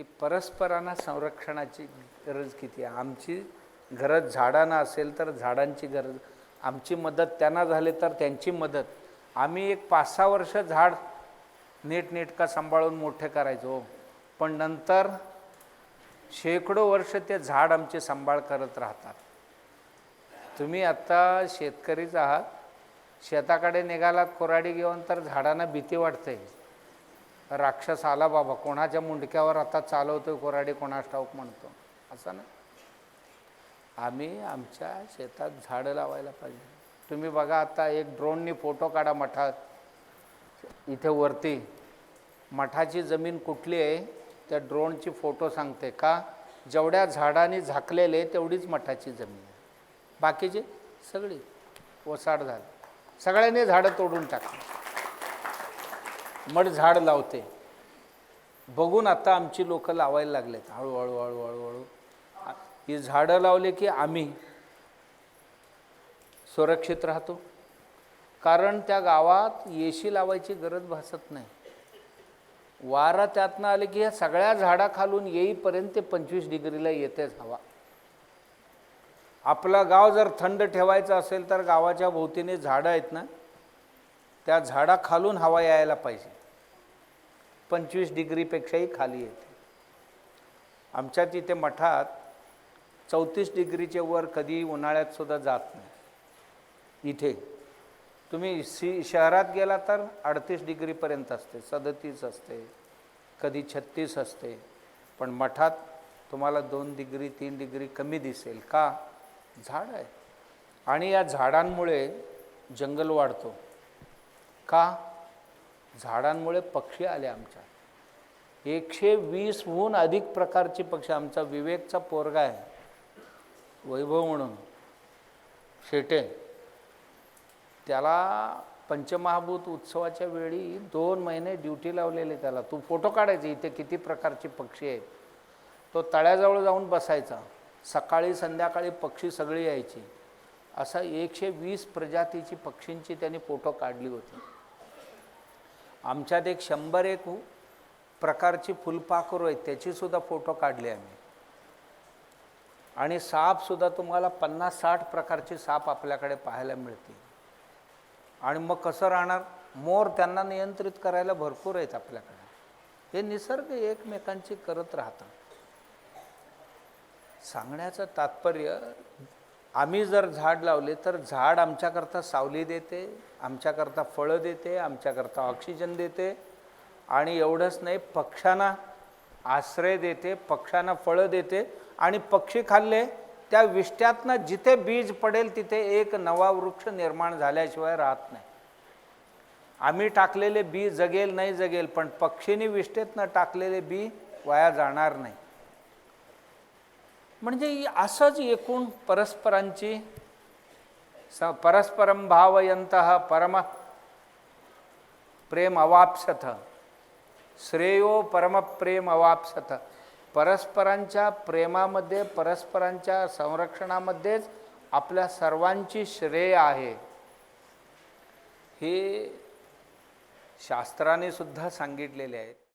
की परस्परांना संरक्षणाची गरज किती आहे? आमची गरज झाडांना असेल तर झाडांची गरज आमची मदत त्यांना झाली तर त्यांची मदत. आम्ही एक पाच सहा वर्ष झाड नीटनेटका सांभाळून मोठे करायचो. पण नंतर शेकडो वर्ष ते झाड आमचे सांभाळ करत राहतात. तुम्ही आत्ता शेतकरीच आहात. शेताकडे निघालात कोराडी घेऊन तर झाडांना भीती वाटते राक्षस आला बाबा कोणाच्या मुंडक्यावर आता चालवतोय कोराडी कोणास ठाऊक म्हणतो? असं ना? आम्ही आमच्या शेतात झाडं लावायला पाहिजे. तुम्ही बघा आता एक ड्रोननी फोटो काढा मठात. इथे वरती. मठाची जमीन कुठली आहे? त्या ड्रोनची फोटो सांगते का? जेवढ्या झाडांनी झाकलेले तेवढीच मठाची जमीन आहे. बाकीची सगळी ओसाड झाली. सगळ्यांनी झाडं तोडून टाकली. मठ झाड लावते. बघून आता आमची लोकं लावायला लागलेत. हळूहळू हळू हळूहळू हळू. ही झाडं लावले की आम्ही सुरक्षित राहतो. कारण त्या गावात येशी लावायची गरज भासत नाही. वारा त्यातनं आले की ह्या सगळ्या झाडाखालून येईपर्यंत ते पंचवीस डिग्रीला येतेच हवा. आपला गाव जर थंड ठेवायचं असेल तर गावाच्या भोवतीने झाडं आहेत ना त्या झाडाखालून हवा यायला पाहिजे. पंचवीस डिग्रीपेक्षाही खाली येते. आमच्या तिथे मठात चौतीस डिग्रीचे वर कधी उन्हाळ्यात सुद्धा जात नाही. इथे. तुम्ही सी शहरात गेला तर अडतीस डिग्रीपर्यंत असते सदतीस असते कधी छत्तीस असते. पण मठात तुम्हाला दोन डिग्री तीन डिग्री कमी दिसेल. का? झाड आहे. आणि या झाडांमुळे जंगल वाढतो. का? झाडांमुळे पक्षी आले आमच्या. एकशे वीसहून अधिक प्रकारचे पक्षी आमचा विवेकचा पोरगा आहे. वैभव म्हणून. शेटे. त्याला पंचमहाभूत उत्सवाच्या वेळी दोन महिने ड्युटी लावलेले त्याला. तू फोटो काढायचे इथे किती प्रकारचे पक्षी आहेत. तो तळ्याजवळ जाऊन बसायचा. सकाळी संध्याकाळी पक्षी सगळी यायची. असा एकशे वीस प्रजातीची पक्षींची त्यांनी फोटो काढली होती. आमच्यात एक शंभर एक प्रकारची फुलपाखरू आहेत त्याचीसुद्धा फोटो काढले आम्ही. आणि सापसुद्धा तुम्हाला पन्नास साठ प्रकारचे साप आपल्याकडे पाहायला मिळतील. आणि मग कसं राहणार? मोर त्यांना नियंत्रित करायला भरपूर आहेत आपल्याकडे. हे निसर्ग एकमेकांची करत राहतात. सांगण्याचं तात्पर्य आम्ही जर झाड लावले तर झाड आमच्याकरता सावली देते आमच्याकरता फळं देते आमच्याकरता ऑक्सिजन देते. आणि एवढंच नाही पक्ष्यांना आश्रय देते पक्ष्यांना फळं देते. आणि पक्षी खाल्ले त्या विष्ट्यातनं जिथे बीज पडेल तिथे एक नवा वृक्ष निर्माण झाल्याशिवाय राहत नाही. आम्ही टाकलेले बी जगेल नाही जगेल पण पक्षीने विष्टेतनं टाकलेले बी वाया जाणार नाही. म्हणजे असंच एकूण परस्परांची स परस्परं भावयंत परम प्रेम अवापसत श्रेयो परमप्रेम अवापसत परस्परांच्या प्रेमामध्ये परस्परांच्या संरक्षणामध्येच आपल्या सर्वांची श्रेय आहे. हे शास्त्राने सुद्धा सांगितलेले आहेत